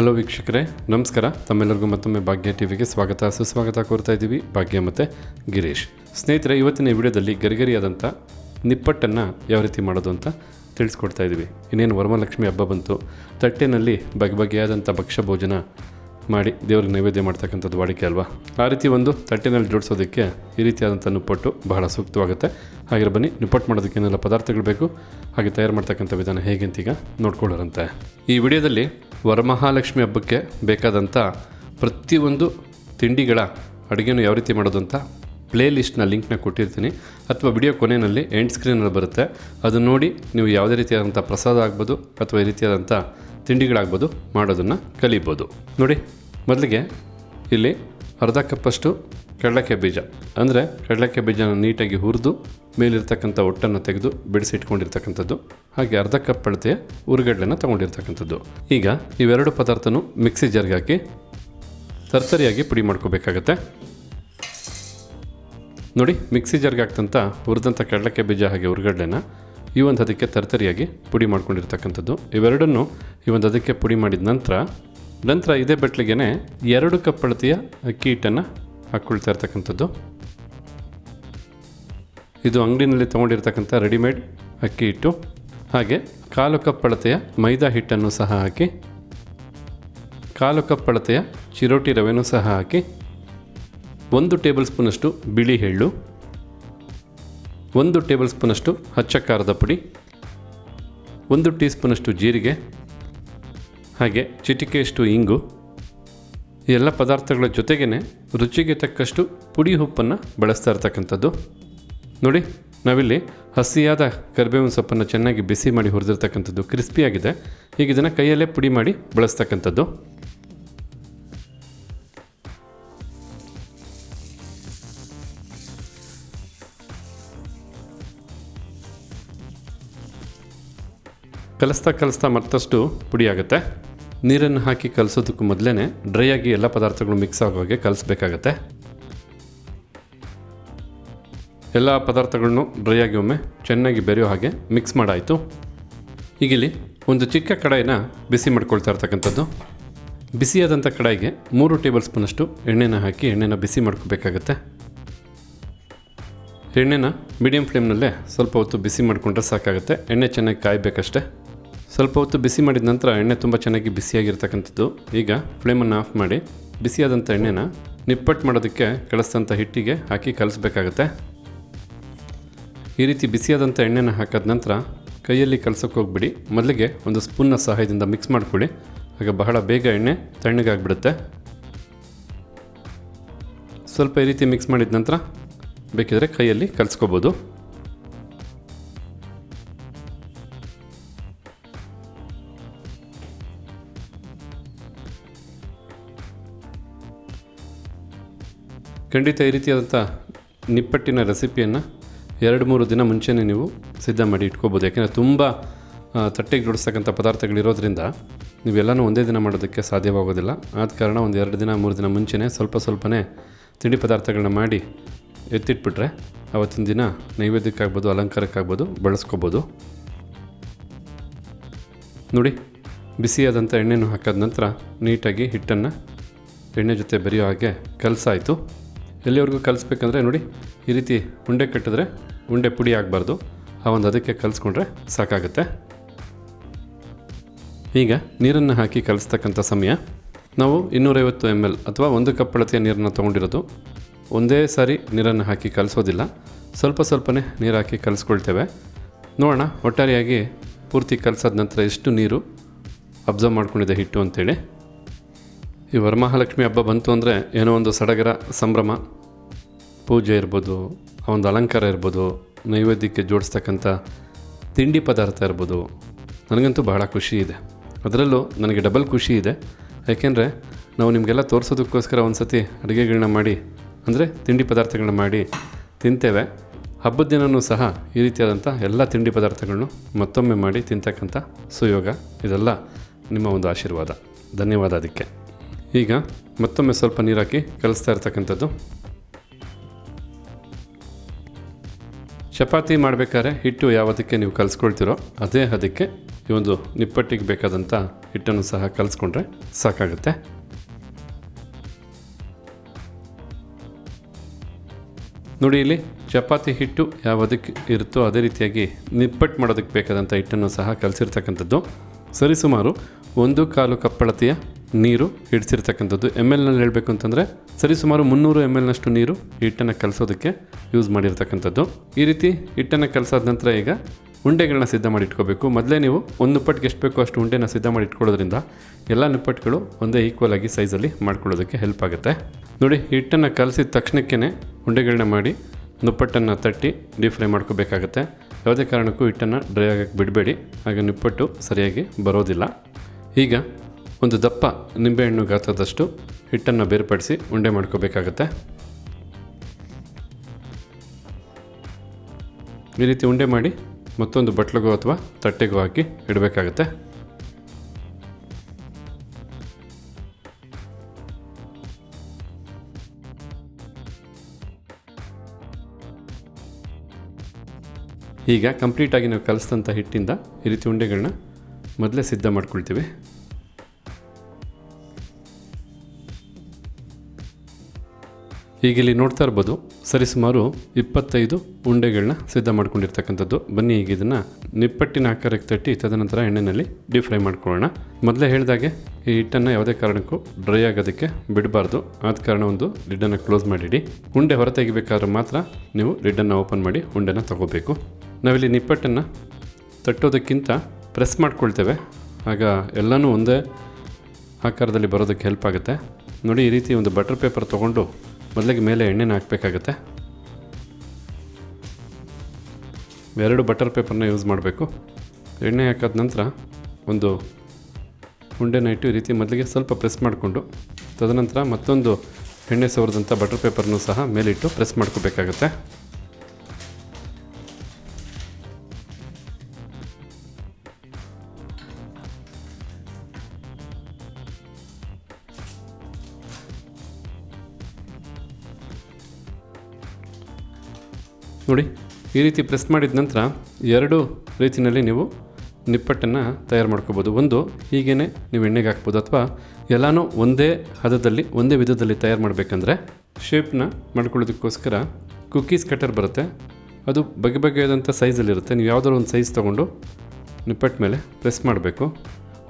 Hello ವೀಕ್ಷಕರೇ, ನಮಸ್ಕಾರ. ತಮ್ಮೆಲ್ಲರಿಗೂ ಮತ್ತೊಮ್ಮೆ ಭಾಗ್ಯ ಟಿವಿಗೆ ಸ್ವಾಗತ. ಸುಸ್ವಾಗತ ಕೋರ್ತಾ ಇದ್ದೀವಿ ಭಾಗ್ಯ ಮತ್ತು ಗಿರೀಶ್. ಸ್ನೇಹಿತರೆ, ಇವತ್ತಿನ ಈ ವಿಡಿಯೋದಲ್ಲಿ ಗರಿಗರಿಯಾದಂಥ ನಿಪ್ಪಟ್ಟನ್ನು ಯಾವ ರೀತಿ ಮಾಡೋದು ಅಂತ ತಿಳಿಸ್ಕೊಡ್ತಾ ಇದ್ದೀವಿ. ಇನ್ನೇನು ವರಮಹಾಲಕ್ಷ್ಮಿ ಹಬ್ಬ ಬಂತು, ತಟ್ಟೆನಲ್ಲಿ ಬಗೆ ಬಗೆಯಾದಂಥ ಭಕ್ಷ್ಯ ಭೋಜನ ಮಾಡಿ ದೇವ್ರಿಗೆ ನೈವೇದ್ಯ ಮಾಡ್ತಕ್ಕಂಥದ್ದು ವಾಡಿಕೆ ಅಲ್ವಾ? ಆ ರೀತಿ ಒಂದು ತಟ್ಟೆನಲ್ಲಿ ಜೋಡಿಸೋದಕ್ಕೆ ಈ ರೀತಿಯಾದಂಥ ನಿಪ್ಪಟ್ಟು ಬಹಳ ಸೂಕ್ತವಾಗುತ್ತೆ. ಹಾಗೆ ಬನ್ನಿ, ನಿಪ್ಪಟ್ಟು ಮಾಡೋದಕ್ಕೆ ಏನೆಲ್ಲ ಪದಾರ್ಥಗಳು ಬೇಕು, ಹಾಗೆ ತಯಾರು ಮಾಡ್ತಕ್ಕಂಥ ವಿಧಾನ ಹೇಗೆ ಅಂತೀಗ ನೋಡ್ಕೊಳ್ಳೋರಂತೆ. ಈ ವಿಡಿಯೋದಲ್ಲಿ ವರಮಹಾಲಕ್ಷ್ಮಿ ಹಬ್ಬಕ್ಕೆ ಬೇಕಾದಂಥ ಪ್ರತಿಯೊಂದು ತಿಂಡಿಗಳ ಅಡುಗೆನೂ ಯಾವ ರೀತಿ ಮಾಡೋದು ಅಂತ ಪ್ಲೇ ಲಿಸ್ಟ್ನ ಲಿಂಕ್ನ ಕೊಟ್ಟಿರ್ತೀನಿ. ಅಥವಾ ವಿಡಿಯೋ ಕೊನೆಯಲ್ಲಿ ಎಂಡ್ ಸ್ಕ್ರೀನಲ್ಲಿ ಬರುತ್ತೆ. ಅದನ್ನು ನೋಡಿ ನೀವು ಯಾವುದೇ ರೀತಿಯಾದಂಥ ಪ್ರಸಾದ ಆಗ್ಬೋದು ಅಥವಾ ಈ ರೀತಿಯಾದಂಥ ತಿಂಡಿಗಳಾಗ್ಬೋದು ಮಾಡೋದನ್ನು ಕಲಿಬೋದು. ನೋಡಿ, ಮೊದಲಿಗೆ ಇಲ್ಲಿ ಅರ್ಧ ಕಪ್ಪಷ್ಟು ಕಡಲೆಕಾಯಿ ಬೀಜ. ಅಂದರೆ ಕಡಲೆಕಾಯಿ ಬೀಜನ ನೀಟಾಗಿ ಹುರಿದು ಮೇಲಿರ್ತಕ್ಕಂಥ ಒಟ್ಟನ್ನು ತೆಗೆದು ಬಿಡಿಸಿ ಇಟ್ಕೊಂಡಿರ್ತಕ್ಕಂಥದ್ದು ಹಾಗೆ ಅರ್ಧ ಕಪ್ ಅಳತೆಯ ಉರುಗಡ್ಲೆನ ತಗೊಂಡಿರ್ತಕ್ಕಂಥದ್ದು. ಈಗ ಇವೆರಡು ಪದಾರ್ಥನೂ ಮಿಕ್ಸಿ ಜಾರ್ಗೆ ಹಾಕಿ ತರ್ತರಿಯಾಗಿ ಪುಡಿ ಮಾಡ್ಕೋಬೇಕಾಗತ್ತೆ. ನೋಡಿ, ಮಿಕ್ಸಿ ಜಾರ್ಗೆ ಹಾಕ್ತಂಥ ಹುರಿದಂಥ ಕಡಲಕ್ಕೆ ಬೀಜ ಹಾಗೆ ಉರುಗಡ್ಲೆನ ಈ ಒಂದು ಅದಕ್ಕೆ ತರ್ತರಿಯಾಗಿ ಪುಡಿ ಮಾಡ್ಕೊಂಡಿರ್ತಕ್ಕಂಥದ್ದು. ಇವೆರಡನ್ನು ಈ ಒಂದು ಅದಕ್ಕೆ ಪುಡಿ ಮಾಡಿದ ನಂತರ ನಂತರ ಇದೇ ಬಟ್ಲಿಗೆ ಎರಡು ಕಪ್ ಅಳತೆಯ ಅಕ್ಕಿ ಹಿಟ್ಟನ್ನು ಹಾಕ್ಕೊಳ್ತಾ ಇರ್ತಕ್ಕಂಥದ್ದು. ಇದು ಅಂಗಡಿನಲ್ಲಿ ತೊಗೊಂಡಿರ್ತಕ್ಕಂಥ ರೆಡಿಮೇಡ್ ಅಕ್ಕಿ ಹಿಟ್ಟು, ಹಾಗೆ ಕಾಲು ಕಪ್ ಅಳತೆಯ ಮೈದಾ ಹಿಟ್ಟನ್ನು ಸಹ ಹಾಕಿ, ಕಾಲು ಕಪ್ ಅಳತೆಯ ಚಿರೋಟಿ ರವೆನೂ ಸಹ ಹಾಕಿ, ಒಂದು ಟೇಬಲ್ ಸ್ಪೂನಷ್ಟು ಬಿಳಿ ಎಳ್ಳು, ಒಂದು ಟೇಬಲ್ ಸ್ಪೂನಷ್ಟು ಹಚ್ಚ ಖಾರದ ಪುಡಿ, ಒಂದು ಟೀ ಸ್ಪೂನಷ್ಟು ಜೀರಿಗೆ, ಹಾಗೆ ಚಿಟಿಕೆಯಷ್ಟು ಇಂಗು ಎಲ್ಲ ಪದಾರ್ಥಗಳ ಜೊತೆಗೇ ರುಚಿಗೆ ತಕ್ಕಷ್ಟು ಪುಡಿ ಉಪ್ಪನ್ನು ಬಳಸ್ತಾ ಇರ್ತಕ್ಕಂಥದ್ದು. ನೋಡಿ, ನಾವಿಲ್ಲಿ ಹಸಿಯಾದ ಕರಿಬೇವಿನ ಸೊಪ್ಪನ್ನು ಚೆನ್ನಾಗಿ ಬಿಸಿ ಮಾಡಿ ಹುರಿದಿರ್ತಕ್ಕಂಥದ್ದು ಕ್ರಿಸ್ಪಿಯಾಗಿದೆ ಈಗ ಇದನ್ನು ಕೈಯಲ್ಲೇ ಪುಡಿ ಮಾಡಿ ಬಳಸ್ತಕ್ಕಂಥದ್ದು. ಕಲಿಸ್ತಾ ಕಲಿಸ್ತಾ ಮತ್ತಷ್ಟು ಪುಡಿ ಆಗುತ್ತೆ. ನೀರನ್ನು ಹಾಕಿ ಕಲಿಸೋದಕ್ಕೂ ಮೊದಲೇ ಡ್ರೈ ಆಗಿ ಎಲ್ಲ ಪದಾರ್ಥಗಳು ಮಿಕ್ಸ್ ಆಗೋ ಹಾಗೆ ಕಲಿಸ್ಬೇಕಾಗತ್ತೆ. ಎಲ್ಲ ಪದಾರ್ಥಗಳನ್ನು ಡ್ರೈ ಆಗಿ ಒಮ್ಮೆ ಚೆನ್ನಾಗಿ ಬೆರೆಯೋ ಹಾಗೆ ಮಿಕ್ಸ್ ಮಾಡಾಯಿತು. ಈಗಿಲ್ಲಿ ಒಂದು ಚಿಕ್ಕ ಕಡಾಯಿನ ಬಿಸಿ ಮಾಡ್ಕೊಳ್ತಾ ಇರ್ತಕ್ಕಂಥದ್ದು. ಬಿಸಿಯಾದಂಥ ಕಡಾಯಿಗೆ ಮೂರು ಟೇಬಲ್ ಸ್ಪೂನಷ್ಟು ಎಣ್ಣೆನ ಹಾಕಿ ಎಣ್ಣೆನ ಬಿಸಿ ಮಾಡ್ಕೋಬೇಕಾಗತ್ತೆ. ಎಣ್ಣೆನ ಮೀಡಿಯಂ ಫ್ಲೇಮ್ನಲ್ಲೇ ಸ್ವಲ್ಪ ಹೊತ್ತು ಬಿಸಿ ಮಾಡಿಕೊಂಡ್ರೆ ಸಾಕಾಗುತ್ತೆ. ಎಣ್ಣೆ ಚೆನ್ನಾಗಿ ಕಾಯಬೇಕಷ್ಟೆ. ಸ್ವಲ್ಪ ಹೊತ್ತು ಬಿಸಿ ಮಾಡಿದ ನಂತರ ಎಣ್ಣೆ ತುಂಬ ಚೆನ್ನಾಗಿ ಬಿಸಿಯಾಗಿರ್ತಕ್ಕಂಥದ್ದು. ಈಗ ಫ್ಲೇಮನ್ನು ಆಫ್ ಮಾಡಿ ಬಿಸಿಯಾದಂಥ ಎಣ್ಣೆನ ನಿಪ್ಪಟ್ಟು ಮಾಡೋದಕ್ಕೆ ಕಳಿಸ್ದಂಥ ಹಿಟ್ಟಿಗೆ ಹಾಕಿ ಕಲಿಸ್ಬೇಕಾಗತ್ತೆ. ಈ ರೀತಿ ಬಿಸಿಯಾದಂಥ ಎಣ್ಣೆನ ಹಾಕಿದ ನಂತರ ಕೈಯಲ್ಲಿ ಕಲಸೋಕೆ ಹೋಗ್ಬಿಡಿ. ಮೊದಲಿಗೆ ಒಂದು ಸ್ಪೂನ್ನ ಸಹಾಯದಿಂದ ಮಿಕ್ಸ್ ಮಾಡ್ಕೊಳ್ಳಿ. ಆಗ ಬಹಳ ಬೇಗ ಎಣ್ಣೆ ತಣ್ಣಗಾಗ್ಬಿಡುತ್ತೆ. ಸ್ವಲ್ಪ ಈ ರೀತಿ ಮಿಕ್ಸ್ ಮಾಡಿದ ನಂತರ ಬೇಕಿದ್ರೆ ಕೈಯಲ್ಲಿ ಕಲಿಸ್ಕೋಬೋದು. ಖಂಡಿತ ಈ ರೀತಿಯಾದಂಥ ನಿಪ್ಪಟ್ಟಿನ ರೆಸಿಪಿಯನ್ನು ಎರಡು ಮೂರು ದಿನ ಮುಂಚೆನೇ ನೀವು ಸಿದ್ಧ ಮಾಡಿ ಇಟ್ಕೋಬೋದು. ಯಾಕೆಂದರೆ ತುಂಬ ತಟ್ಟೆಗೆ ಜೋಡಿಸ್ತಕ್ಕಂಥ ಪದಾರ್ಥಗಳಿರೋದ್ರಿಂದ ನೀವೆಲ್ಲನೂ ಒಂದೇ ದಿನ ಮಾಡೋದಕ್ಕೆ ಸಾಧ್ಯವಾಗೋದಿಲ್ಲ. ಆದ ಕಾರಣ ಒಂದು ಎರಡು ದಿನ, ಮೂರು ದಿನ ಮುಂಚೆನೇ ಸ್ವಲ್ಪ ಸ್ವಲ್ಪನೇ ತಿಂಡಿ ಪದಾರ್ಥಗಳನ್ನ ಮಾಡಿ ಎತ್ತಿಟ್ಬಿಟ್ರೆ ಅವತ್ತಿನ ದಿನ ನೈವೇದ್ಯಕ್ಕಾಗ್ಬೋದು, ಅಲಂಕಾರಕ್ಕಾಗ್ಬೋದು, ಬಳಸ್ಕೋಬೋದು. ನೋಡಿ ಬಿಸಿಯಾದಂಥ ಎಣ್ಣೆನೂ ಹಾಕಿದ ನಂತರ ನೀಟಾಗಿ ಹಿಟ್ಟನ್ನು ಎಣ್ಣೆ ಜೊತೆ ಬೆರೆಯೋ ಹಾಗೆ ಕಲಸಾಯಿತು. ಎಲ್ಲಿವರೆಗೂ ಕಲಿಸ್ಬೇಕಂದ್ರೆ ನೋಡಿ, ಈ ರೀತಿ ಉಂಡೆ ಕಟ್ಟಿದ್ರೆ ಉಂಡೆ ಪುಡಿ ಆಗಬಾರ್ದು. ಆ ಒಂದು ಅದಕ್ಕೆ ಕಲಿಸ್ಕೊಂಡ್ರೆ ಸಾಕಾಗುತ್ತೆ. ಈಗ ನೀರನ್ನು ಹಾಕಿ ಕಲಿಸ್ತಕ್ಕಂಥ ಸಮಯ. ನಾವು ಇನ್ನೂರೈವತ್ತು ಎಂ ಎಲ್ ಅಥವಾ ಒಂದು ಕಪ್ ಅಳತೆಯ ನೀರನ್ನು ತೊಗೊಂಡಿರೋದು. ಒಂದೇ ಸಾರಿ ನೀರನ್ನು ಹಾಕಿ ಕಲಿಸೋದಿಲ್ಲ. ಸ್ವಲ್ಪ ಸ್ವಲ್ಪನೇ ನೀರು ಹಾಕಿ ಕಲಿಸ್ಕೊಳ್ತೇವೆ. ನೋಡೋಣ, ಒಟ್ಟಾರೆಯಾಗಿ ಪೂರ್ತಿ ಕಲಸಾದ ನಂತರ ಎಷ್ಟು ನೀರು ಅಬ್ಸರ್ವ್ ಮಾಡ್ಕೊಂಡಿದೆ ಹಿಟ್ಟು ಅಂತೇಳಿ. ಈ ವರಮಹಾಲಕ್ಷ್ಮಿ ಹಬ್ಬ ಬಂತು ಅಂದರೆ ಏನೋ ಒಂದು ಸಡಗರ ಸಂಭ್ರಮ. ಪೂಜೆ ಇರ್ಬೋದು ಆ ಒಂದು ಅಲಂಕಾರ ಇರ್ಬೋದು, ನೈವೇದ್ಯಕ್ಕೆ ಜೋಡಿಸ್ತಕ್ಕಂಥ ತಿಂಡಿ ಪದಾರ್ಥ ಇರ್ಬೋದು, ನನಗಂತೂ ಬಹಳ ಖುಷಿ ಇದೆ. ಅದರಲ್ಲೂ ನನಗೆ ಡಬಲ್ ಖುಷಿ ಇದೆ. ಯಾಕೆಂದರೆ ನಾವು ನಿಮಗೆಲ್ಲ ತೋರಿಸೋದಕ್ಕೋಸ್ಕರ ಒಂದು ಸತಿ ಅಡುಗೆಗಳನ್ನ ಮಾಡಿ, ಅಂದರೆ ತಿಂಡಿ ಪದಾರ್ಥಗಳನ್ನ ಮಾಡಿ ತಿಂತೇವೆ. ಹಬ್ಬದ ದಿನವೂ ಸಹ ಈ ರೀತಿಯಾದಂಥ ಎಲ್ಲ ತಿಂಡಿ ಪದಾರ್ಥಗಳನ್ನು ಮತ್ತೊಮ್ಮೆ ಮಾಡಿ ತಿಂತಕ್ಕಂಥ ಸುಯೋಗ. ಇದೆಲ್ಲ ನಿಮ್ಮ ಒಂದು ಆಶೀರ್ವಾದ. ಧನ್ಯವಾದ ಅದಕ್ಕೆ. ಈಗ ಮತ್ತೊಮ್ಮೆ ಸ್ವಲ್ಪ ನೀರಾಕಿ ಕಲಿಸ್ತಾ ಇರ್ತಕ್ಕಂಥದ್ದು ಚಪಾತಿ ಮಾಡಬೇಕಾದ್ರೆ ಹಿಟ್ಟು ಯಾವುದಕ್ಕೆ ನೀವು ಕಲಿಸ್ಕೊಳ್ತೀರೋ ಅದೇ ಅದಕ್ಕೆ ಈ ಒಂದು ನಿಪ್ಪಟ್ಟಿಗೆ ಬೇಕಾದಂಥ ಹಿಟ್ಟನ್ನು ಸಹ ಕಲಿಸ್ಕೊಂಡ್ರೆ ಸಾಕಾಗುತ್ತೆ. ನೋಡಿ ಇಲ್ಲಿ ಚಪಾತಿ ಹಿಟ್ಟು ಯಾವುದಕ್ಕೆ ಇರುತ್ತೋ ಅದೇ ರೀತಿಯಾಗಿ ನಿಪ್ಪಟ್ಟು ಮಾಡೋದಕ್ಕೆ ಬೇಕಾದಂಥ ಹಿಟ್ಟನ್ನು ಸಹ ಕಲಿಸಿರ್ತಕ್ಕಂಥದ್ದು. ಸರಿಸುಮಾರು ಒಂದು ಕಾಲು ಕಪ್ಪಳತೆಯ ನೀರು ಹಿಡಿಸಿರ್ತಕ್ಕಂಥದ್ದು. ಎಂ ಎಲ್ನಲ್ಲಿ ಹೇಳಬೇಕು ಅಂತಂದರೆ ಸರಿಸುಮಾರು ಮುನ್ನೂರು ಎಂ ಎಲ್ನಷ್ಟು ನೀರು ಹಿಟ್ಟನ್ನು ಕಲಸೋದಕ್ಕೆ ಯೂಸ್ ಮಾಡಿರ್ತಕ್ಕಂಥದ್ದು. ಈ ರೀತಿ ಹಿಟ್ಟನ್ನು ಕಲಸಾದ ನಂತರ ಈಗ ಉಂಡೆಗಳನ್ನ ಸಿದ್ಧ ಮಾಡಿ ಇಟ್ಕೋಬೇಕು ಮೊದಲೇ ನೀವು ಒಂದು ನಿಪ್ಪಟ್ಟಿಗೆ ಎಷ್ಟು ಬೇಕೋ ಅಷ್ಟು ಉಂಡೆನ ಸಿದ್ಧ ಮಾಡಿ ಇಟ್ಕೊಳ್ಳೋದ್ರಿಂದ ಎಲ್ಲ ನಿಪ್ಪಟ್ಟುಗಳು ಒಂದೇ ಈಕ್ವಲ್ ಆಗಿ ಸೈಜಲ್ಲಿ ಮಾಡ್ಕೊಳ್ಳೋದಕ್ಕೆ ಹೆಲ್ಪ್ ಆಗುತ್ತೆ. ನೋಡಿ, ಹಿಟ್ಟನ್ನು ಕಲಸಿದ ತಕ್ಷಣಕ್ಕೇ ಉಂಡೆಗಳನ್ನ ಮಾಡಿ ನಿಪ್ಪಟ್ಟನ್ನು ತಟ್ಟಿ ಡೀಪ್ ಫ್ರೈ ಮಾಡ್ಕೋಬೇಕಾಗತ್ತೆ. ಯಾವುದೇ ಕಾರಣಕ್ಕೂ ಹಿಟ್ಟನ್ನು ಡ್ರೈ ಆಗಕ್ಕೆ ಬಿಡಬೇಡಿ. ಆಗ ನಿಪ್ಪಟ್ಟು ಸರಿಯಾಗಿ ಬರೋದಿಲ್ಲ. ಈಗ ಒಂದು ದಪ್ಪ ನಿಂಬೆಹಣ್ಣು ಗಾತ್ರದಷ್ಟು ಹಿಟ್ಟನ್ನು ಬೇರ್ಪಡಿಸಿ ಉಂಡೆ ಮಾಡ್ಕೋಬೇಕಾಗತ್ತೆ. ಈ ರೀತಿ ಉಂಡೆ ಮಾಡಿ ಮತ್ತೊಂದು ಬಟ್ಲಿಗೋ ಅಥವಾ ತಟ್ಟೆಗೋ ಹಾಕಿ ಇಡಬೇಕಾಗತ್ತೆ. ಈಗ ಕಂಪ್ಲೀಟಾಗಿ ನಾವು ಕಲಿಸಿದಂಥ ಹಿಟ್ಟಿಂದ ಈ ರೀತಿ ಉಂಡೆಗಳನ್ನ ಮೊದಲೇ ಸಿದ್ಧ ಮಾಡ್ಕೊಳ್ತೀವಿ. ಈಗ ಇಲ್ಲಿ ನೋಡ್ತಾ ಇರ್ಬೋದು, ಸರಿಸುಮಾರು ಇಪ್ಪತ್ತೈದು ಉಂಡೆಗಳನ್ನ ಸಿದ್ಧ ಮಾಡ್ಕೊಂಡಿರ್ತಕ್ಕಂಥದ್ದು. ಬನ್ನಿ, ಈಗ ಇದನ್ನು ನಿಪ್ಪಟ್ಟಿನ ಆಕಾರಕ್ಕೆ ತಟ್ಟಿ ತದನಂತರ ಎಣ್ಣೆಯಲ್ಲಿ ಡೀಪ್ ಫ್ರೈ ಮಾಡ್ಕೊಳ್ಳೋಣ. ಮೊದಲೇ ಹೇಳಿದಾಗೆ ಈ ಹಿಟ್ಟನ್ನು ಯಾವುದೇ ಕಾರಣಕ್ಕೂ ಡ್ರೈ ಆಗೋದಕ್ಕೆ ಬಿಡಬಾರ್ದು. ಆದ ಕಾರಣ ಒಂದು ಲಿಡ್ಡನ್ನು ಕ್ಲೋಸ್ ಮಾಡಿಡಿ. ಉಂಡೆ ಹೊರ ತೆಗಿಬೇಕಾದ್ರೆ ಮಾತ್ರ ನೀವು ಲಿಡ್ಡನ್ನು ಓಪನ್ ಮಾಡಿ ಉಂಡೆನ ತಗೋಬೇಕು. ನಾವಿಲ್ಲಿ ನಿಪ್ಪಟ್ಟನ್ನು ತಟ್ಟೋದಕ್ಕಿಂತ ಪ್ರೆಸ್ ಮಾಡ್ಕೊಳ್ತೇವೆ. ಆಗ ಎಲ್ಲನೂ ಒಂದೇ ಆಕಾರದಲ್ಲಿ ಬರೋದಕ್ಕೆ ಹೆಲ್ಪ್ ಆಗುತ್ತೆ. ನೋಡಿ, ಈ ರೀತಿ ಒಂದು ಬಟರ್ ಪೇಪರ್ ತೊಗೊಂಡು ಮೊದಲಿಗೆ ಮೇಲೆ ಎಣ್ಣೆನ ಹಾಕಬೇಕಾಗತ್ತೆ. ಎರಡು ಬಟರ್ ಪೇಪರ್ನ ಯೂಸ್ ಮಾಡಬೇಕು. ಎಣ್ಣೆ ಹಾಕಾದ ನಂತರ ಒಂದು ಉಂಡೆನ ಇಟ್ಟು ಈ ರೀತಿ ಮೊದಲಿಗೆ ಸ್ವಲ್ಪ ಪ್ರೆಸ್ ಮಾಡಿಕೊಂಡು, ತದನಂತರ ಮತ್ತೊಂದು ಎಣ್ಣೆ ಸವರಿದಂಥ ಬಟರ್ ಪೇಪರ್ನೂ ಸಹ ಮೇಲಿಟ್ಟು ಪ್ರೆಸ್ ಮಾಡ್ಕೋಬೇಕಾಗತ್ತೆ. ನೋಡಿ, ಈ ರೀತಿ ಪ್ರೆಸ್ ಮಾಡಿದ ನಂತರ ಎರಡು ರೀತಿಯಲ್ಲಿ ನೀವು ನಿಪ್ಪಟ್ಟನ್ನು ತಯಾರು ಮಾಡ್ಕೋಬೋದು. ಒಂದು ಹೀಗೇ ನೀವು ಎಣ್ಣೆಗೆ ಹಾಕ್ಬೋದು ಅಥವಾ ಎಲ್ಲನೂ ಒಂದೇ ಹದದಲ್ಲಿ, ಒಂದೇ ವಿಧದಲ್ಲಿ ತಯಾರು ಮಾಡಬೇಕಂದ್ರೆ ಶೇಪ್ನ ಮಾಡ್ಕೊಳ್ಳೋದಕ್ಕೋಸ್ಕರ ಕುಕ್ಕೀಸ್ ಕಟರ್ ಬರುತ್ತೆ. ಅದು ಬಗೆ ಬಗೆಯಾದಂಥ ಸೈಜಲ್ಲಿರುತ್ತೆ ನೀವು ಯಾವುದಾದ್ರು ಒಂದು ಸೈಜ್ ತೊಗೊಂಡು ನಿಪ್ಪಟ್ಟ ಮೇಲೆ ಪ್ರೆಸ್ ಮಾಡಬೇಕು.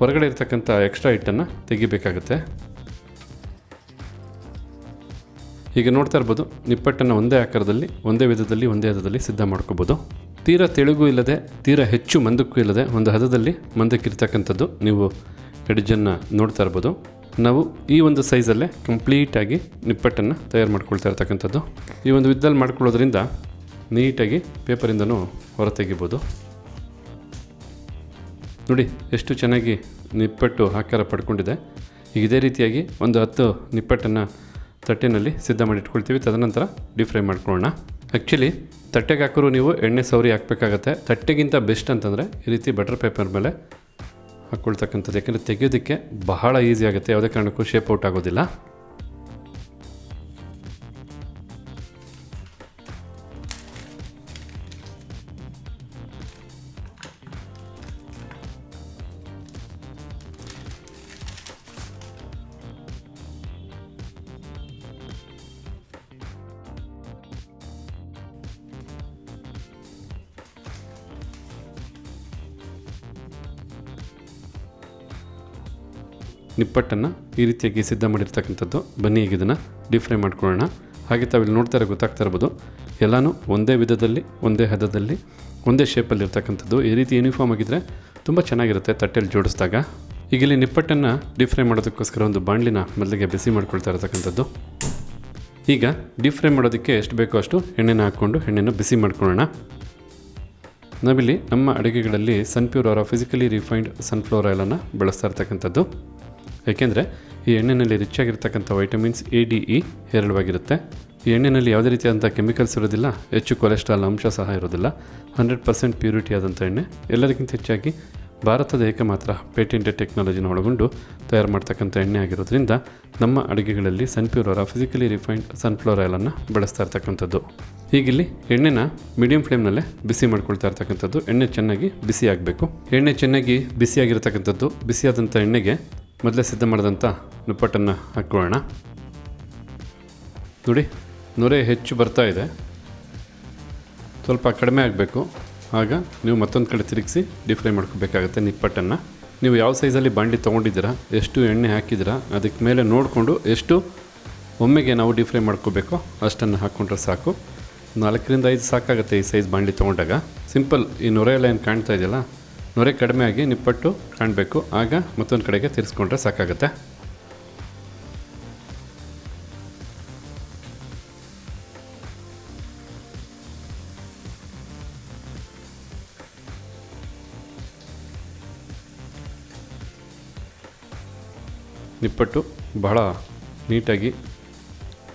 ಹೊರಗಡೆ ಇರ್ತಕ್ಕಂಥ ಎಕ್ಸ್ಟ್ರಾ ಹಿಟ್ಟನ್ನು ತೆಗಿಬೇಕಾಗುತ್ತೆ. ಈಗ ನೋಡ್ತಾ ಇರ್ಬೋದು. ನಿಪ್ಪಟ್ಟನ್ನು ಒಂದೇ ಆಕಾರದಲ್ಲಿ, ಒಂದೇ ವಿಧದಲ್ಲಿ, ಒಂದೇ ಹದದಲ್ಲಿ ಸಿದ್ಧ ಮಾಡ್ಕೋಬೋದು. ತೀರಾ ತೆಳುಗೂ ಇಲ್ಲದೆ, ತೀರಾ ಹೆಚ್ಚು ಮಂದಕ್ಕೂ ಇಲ್ಲದೆ ಒಂದು ಹದದಲ್ಲಿ ಮಂದಕ್ಕಿರ್ತಕ್ಕಂಥದ್ದು ನೀವು ಎಡ್ಜನ್ನು ನೋಡ್ತಾ ಇರ್ಬೋದು. ನಾವು ಈ ಒಂದು ಸೈಜಲ್ಲೇ ಕಂಪ್ಲೀಟಾಗಿ ನಿಪ್ಪಟ್ಟನ್ನು ತಯಾರು ಮಾಡ್ಕೊಳ್ತಾ ಇರ್ತಕ್ಕಂಥದ್ದು. ಈ ಒಂದು ವಿಧದಲ್ಲಿ ಮಾಡ್ಕೊಳ್ಳೋದ್ರಿಂದ ನೀಟಾಗಿ ಪೇಪರಿಂದನೂ ಹೊರತೆಗಿಬೋದು ನೋಡಿ, ಎಷ್ಟು ಚೆನ್ನಾಗಿ ನಿಪ್ಪಟ್ಟು ಆಕಾರ ಪಡ್ಕೊಂಡಿದೆ. ಈಗ ಇದೇ ರೀತಿಯಾಗಿ ಒಂದು ಹತ್ತು ನಿಪ್ಪಟ್ಟನ್ನು ತಟ್ಟೆನಲ್ಲಿ ಸಿದ್ಧ ಮಾಡಿ ಇಟ್ಕೊಳ್ತೀವಿ ತದನಂತರ ಡೀಪ್ ಫ್ರೈ ಮಾಡ್ಕೊಳ್ಳೋಣ. ಆ್ಯಕ್ಚುಲಿ ತಟ್ಟೆಗೆ ಹಾಕೋರು ನೀವು ಎಣ್ಣೆ ಸೌರಿ ಹಾಕಬೇಕಾಗತ್ತೆ. ತಟ್ಟೆಗಿಂತ ಬೆಸ್ಟ್ ಅಂತಂದರೆ ಈ ರೀತಿ ಬಟರ್ ಪೇಪರ್ ಮೇಲೆ ಹಾಕ್ಕೊಳ್ತಕ್ಕಂಥದ್ದು. ಯಾಕೆಂದರೆ ತೆಗೆಯೋದಕ್ಕೆ ಬಹಳ ಈಸಿ ಆಗುತ್ತೆ. ಯಾವುದೇ ಕಾರಣಕ್ಕೂ ಶೇಪ್ ಔಟ್ ಆಗೋದಿಲ್ಲ. ನಿಪ್ಪಟ್ಟನ್ನು ಈ ರೀತಿಯಾಗಿ ಸಿದ್ಧ ಮಾಡಿರ್ತಕ್ಕಂಥದ್ದು. ಬನ್ನಿ ಈಗ ಇದನ್ನು ಡೀಪ್ ಫ್ರೈ ಮಾಡ್ಕೊಳ್ಳೋಣ. ಹಾಗೆ ತಾವಿಲ್ಲಿ ನೋಡ್ತಾ ಇರೋ ಗೊತ್ತಾಗ್ತಾ ಇರ್ಬೋದು. ಎಲ್ಲನೂ ಒಂದೇ ವಿಧದಲ್ಲಿ, ಒಂದೇ ಹದದಲ್ಲಿ, ಒಂದೇ ಶೇಪಲ್ಲಿ ಇರ್ತಕ್ಕಂಥದ್ದು. ಈ ರೀತಿ ಯೂನಿಫಾರ್ಮ್ ಆಗಿದ್ದರೆ ತುಂಬ ಚೆನ್ನಾಗಿರುತ್ತೆ ತಟ್ಟೆಯಲ್ಲಿ ಜೋಡಿಸಿದಾಗ. ಈಗ ಇಲ್ಲಿ ನಿಪ್ಪಟ್ಟನ್ನು ಡೀಪ್ ಫ್ರೈ ಮಾಡೋದಕ್ಕೋಸ್ಕರ ಒಂದು ಬಾಂಡ್ಲಿನ ಮೊದಲಿಗೆ ಬಿಸಿ ಮಾಡ್ಕೊಳ್ತಾ ಇರತಕ್ಕಂಥದ್ದು. ಈಗ ಡೀಪ್ ಫ್ರೈ ಮಾಡೋದಕ್ಕೆ ಎಷ್ಟು ಬೇಕೋ ಅಷ್ಟು ಎಣ್ಣೆನ ಹಾಕ್ಕೊಂಡು ಎಣ್ಣೆನ ಬಿಸಿ ಮಾಡ್ಕೊಳ್ಳೋಣ. ನಾವಿಲ್ಲಿ ನಮ್ಮ ಅಡುಗೆಗಳಲ್ಲಿ ಸನ್ಪ್ಯೂರ್ ಅವರ ಫಿಸಿಕಲಿ ರಿಫೈನ್ಡ್ ಸನ್ಫ್ಲವರ್ ಆಯಿಲನ್ನು ಬಳಸ್ತಾ ಇರ್ತಕ್ಕಂಥದ್ದು. ಏಕೆಂದರೆ ಈ ಎಣ್ಣೆಯಲ್ಲಿ ರಿಚ್ ಆಗಿರ್ತಕ್ಕಂಥ ವೈಟಮಿನ್ಸ್ ಎ ಡಿ ಇ ಹೇರಳವಾಗಿರುತ್ತೆ. ಈ ಎಣ್ಣೆಯಲ್ಲಿ ಯಾವುದೇ ರೀತಿಯಾದಂಥ ಕೆಮಿಕಲ್ಸ್ ಇರೋದಿಲ್ಲ, ಹೆಚ್ಚು ಕೊಲೆಸ್ಟ್ರಾಲ್ ಅಂಶ ಸಹ ಇರೋದಿಲ್ಲ. ಹಂಡ್ರೆಡ್ ಪರ್ಸೆಂಟ್ ಪ್ಯೂರಿಟಿ ಆದಂಥ ಎಣ್ಣೆ. ಎಲ್ಲದಕ್ಕಿಂತ ಹೆಚ್ಚಾಗಿ ಭಾರತದ ಏಕಮಾತ್ರ ಪೇಟೆಂಟೆಡ್ ಟೆಕ್ನಾಲಜಿನ ಒಳಗೊಂಡು ತಯಾರು ಮಾಡ್ತಕ್ಕಂಥ ಎಣ್ಣೆ ಆಗಿರೋದ್ರಿಂದ ನಮ್ಮ ಅಡುಗೆಗಳಲ್ಲಿ ಸನ್ಪ್ಯೂರ್ ಅವರ ಫಿಸಿಕಲಿ ರಿಫೈನ್ಡ್ ಸನ್ಫ್ಲವರ್ ಆಯಿಲನ್ನು ಬಳಸ್ತಾ ಇರ್ತಕ್ಕಂಥದ್ದು. ಹೀಗಿಲ್ಲಿ ಎಣ್ಣೆನ ಮೀಡಿಯಂ ಫ್ಲೇಮ್ನಲ್ಲೇ ಬಿಸಿ ಮಾಡ್ಕೊಳ್ತಾ ಇರ್ತಕ್ಕಂಥದ್ದು. ಎಣ್ಣೆ ಚೆನ್ನಾಗಿ ಬಿಸಿ ಆಗಬೇಕು ಎಣ್ಣೆ ಚೆನ್ನಾಗಿ ಬಿಸಿಯಾಗಿರ್ತಕ್ಕಂಥದ್ದು, ಬಿಸಿಯಾದಂಥ ಎಣ್ಣೆಗೆ ಮೊದಲೇ ಸಿದ್ಧ ಮಾಡಿದಂಥ ನುಪ್ಪಟ್ಟನ್ನು ಹಾಕ್ಕೊಳ್ಳೋಣ. ನೋಡಿ, ನೊರೆ ಹೆಚ್ಚು ಬರ್ತಾ ಇದೆ. ಸ್ವಲ್ಪ ಕಡಿಮೆ ಆಗಬೇಕು. ಆಗ ನೀವು ಮತ್ತೊಂದು ಕಡೆ ತಿರುಗಿಸಿ ಡಿಫ್ರೈ ಮಾಡ್ಕೋಬೇಕಾಗುತ್ತೆ ನಿಪ್ಪಟ್ಟನ್ನು. ನೀವು ಯಾವ ಸೈಜಲ್ಲಿ ಬಾಂಡಿ ತೊಗೊಂಡಿದ್ದೀರಾ, ಎಷ್ಟು ಎಣ್ಣೆ ಹಾಕಿದ್ದೀರಾ, ಅದಕ್ಕೆ ಮೇಲೆ ನೋಡಿಕೊಂಡು ಎಷ್ಟು ಒಮ್ಮೆಗೆ ನಾವು ಡಿಫ್ರೈ ಮಾಡ್ಕೋಬೇಕು ಅಷ್ಟನ್ನು ಹಾಕ್ಕೊಂಡ್ರೆ ಸಾಕು. ನಾಲ್ಕರಿಂದ ಐದು ಸಾಕಾಗುತ್ತೆ ಈ ಸೈಜ್ ಬಾಂಡಿ ತೊಗೊಂಡಾಗ. ಸಿಂಪಲ್ ಈ ನೊರೆ ಎಲ್ಲ ಏನು ಕಾಣ್ತಾ ಇದೆಯಲ್ಲ ನೊರೆ ಕಡಿಮೆ ಆಗಿ ನಿಪ್ಪಟ್ಟು ಕಾಣಬೇಕು. ಆಗ ಮತ್ತೊಂದು ಕಡೆಗೆ ತಿರ್ಸ್ಕೊಂಡ್ರೆ ಸಾಕಾಗುತ್ತೆ. ನಿಪ್ಪಟ್ಟು ಬಹಳ ನೀಟಾಗಿ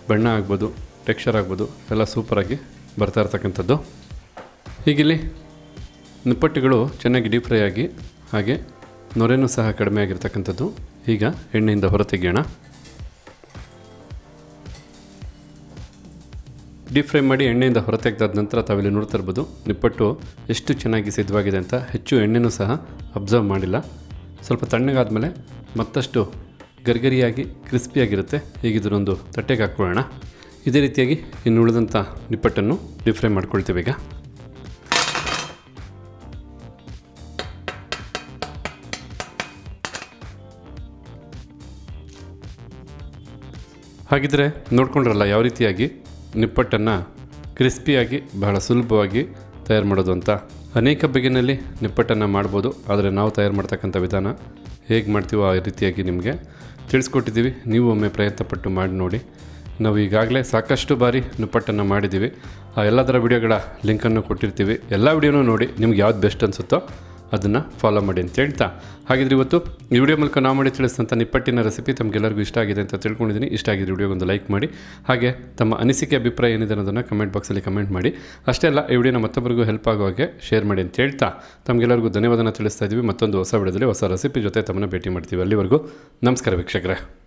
ಬಣ್ಣ ಆಗ್ಬೋದು, ಟೆಕ್ಸ್ಚರ್ ಆಗ್ಬೋದು, ಎಲ್ಲ ಸೂಪರಾಗಿ ಬರ್ತಾ ಇರ್ತಕ್ಕಂಥದ್ದು. ಹೀಗಿಲ್ಲಿ ನಿಪ್ಪಟ್ಟುಗಳು ಚೆನ್ನಾಗಿ ಡೀಪ್ ಫ್ರೈ ಆಗಿ, ಹಾಗೆ ನೊರೆನೂ ಸಹ ಕಡಿಮೆ ಆಗಿರ್ತಕ್ಕಂಥದ್ದು. ಈಗ ಎಣ್ಣೆಯಿಂದ ಹೊರತೆಗೆಯೋಣ. ಡೀಪ್ ಫ್ರೈ ಮಾಡಿ ಎಣ್ಣೆಯಿಂದ ಹೊರತೆಗೆದಾದ ನಂತರ ತಾವಿಲ್ಲಿ ನೋಡ್ತಾ ಇರ್ಬೋದು, ನಿಪ್ಪಟ್ಟು ಎಷ್ಟು ಚೆನ್ನಾಗಿ ಸಿದ್ಧವಾಗಿದೆ ಅಂತ ಹೆಚ್ಚು ಎಣ್ಣೆನೂ ಸಹ ಅಬ್ಸರ್ವ್ ಮಾಡಿಲ್ಲ. ಸ್ವಲ್ಪ ತಣ್ಣಗಾದ ಮೇಲೆ ಮತ್ತಷ್ಟು ಗರಿಗರಿಯಾಗಿ ಕ್ರಿಸ್ಪಿಯಾಗಿರುತ್ತೆ. ಹೀಗಿದ್ರೊಂದು ತಟ್ಟೆಗೆ ಹಾಕ್ಕೊಳ್ಳೋಣ. ಇದೇ ರೀತಿಯಾಗಿ ಇನ್ನು ಉಳಿದಂಥ ನಿಪ್ಪಟ್ಟನ್ನು ಡೀಪ್ ಫ್ರೈ ಮಾಡ್ಕೊಳ್ತೀವಿ ಈಗ. ಹಾಗಿದ್ರೆ ನೋಡ್ಕೊಂಡ್ರಲ್ಲ ಯಾವ ರೀತಿಯಾಗಿ? ನಿಪ್ಪಟ್ಟನ್ನು ಕ್ರಿಸ್ಪಿಯಾಗಿ, ಬಹಳ ಸುಲಭವಾಗಿ ತಯಾರು ಮಾಡೋದು ಅಂತ. ಅನೇಕ ಬಗೆಯಲ್ಲಿ ನಿಪ್ಪಟ್ಟನ್ನು ಮಾಡ್ಬೋದು, ಆದರೆ ನಾವು ತಯಾರು ಮಾಡ್ತಕ್ಕಂಥ ವಿಧಾನ ಹೇಗೆ ಮಾಡ್ತೀವೋ ಆ ರೀತಿಯಾಗಿ ನಿಮಗೆ ತಿಳಿಸ್ಕೊಟ್ಟಿದ್ದೀವಿ. ನೀವು ಒಮ್ಮೆ ಪ್ರಯತ್ನಪಟ್ಟು ಮಾಡಿ ನೋಡಿ. ನಾವು ಈಗಾಗಲೇ ಸಾಕಷ್ಟು ಬಾರಿ ನಿಪ್ಪಟ್ಟನ್ನು ಮಾಡಿದ್ದೀವಿ. ಆ ಎಲ್ಲದರ ವಿಡಿಯೋಗಳ ಲಿಂಕನ್ನು ಕೊಟ್ಟಿರ್ತೀವಿ. ಎಲ್ಲ ವಿಡಿಯೋನೂ ನೋಡಿ ನಿಮ್ಗೆ ಯಾವ್ದು ಬೆಸ್ಟ್ ಅನಿಸುತ್ತೋ ಅದನ್ನು ಫಾಲೋ ಮಾಡಿ ಅಂತ ಹೇಳ್ತಾ. ಹಾಗಿದ್ರೆ ಇವತ್ತು ಈ ವಿಡಿಯೋ ಮೂಲಕ ನಾವು ಮಾಡಿ ತಿಳಿಸಿದಂಥ ನಿಪ್ಪಟ್ಟಿನ ರೆಸಿಪಿ ತಮಗೆಲ್ಲರಿಗೂ ಇಷ್ಟ ಆಗಿದೆ ಅಂತ ತಿಳ್ಕೊಂಡಿದ್ದೀನಿ. ಇಷ್ಟ ಆಗಿದ್ರೆ ವಿಡಿಯೋಗೊಂದು ಲೈಕ್ ಮಾಡಿ. ಹಾಗೆ ತಮ್ಮ ಅನಿಸಿಕೆ, ಅಭಿಪ್ರಾಯ ಏನಿದೆ ಅನ್ನೋದನ್ನು ಕಮೆಂಟ್ ಬಾಕ್ಸಲ್ಲಿ ಕಮೆಂಟ್ ಮಾಡಿ. ಅಷ್ಟೇ ಅಲ್ಲ, ಈ ವಿಡಿಯೋನ ಮತ್ತೊಬ್ಬರಿಗೂ ಹೆಲ್ಪ್ ಆಗೋ ಹಾಗೆ ಶೇರ್ ಮಾಡಿ ಅಂತ ಹೇಳ್ತಾ. ತಮಗೆಲ್ಲರಿಗೂ ಧನ್ಯವಾದನ ತಿಳಿಸ್ತಾ ಇದ್ದೀವಿ ಮತ್ತೊಂದು ಹೊಸ ವಿಡಿಯೋದಲ್ಲಿ ಹೊಸ ರೆಸಿಪಿ ಜೊತೆ ತಮ್ಮನ್ನ ಭೇಟಿ ಮಾಡ್ತೀವಿ ಅಲ್ಲಿವರೆಗೂ. ನಮಸ್ಕಾರ ವೀಕ್ಷಕರೇ.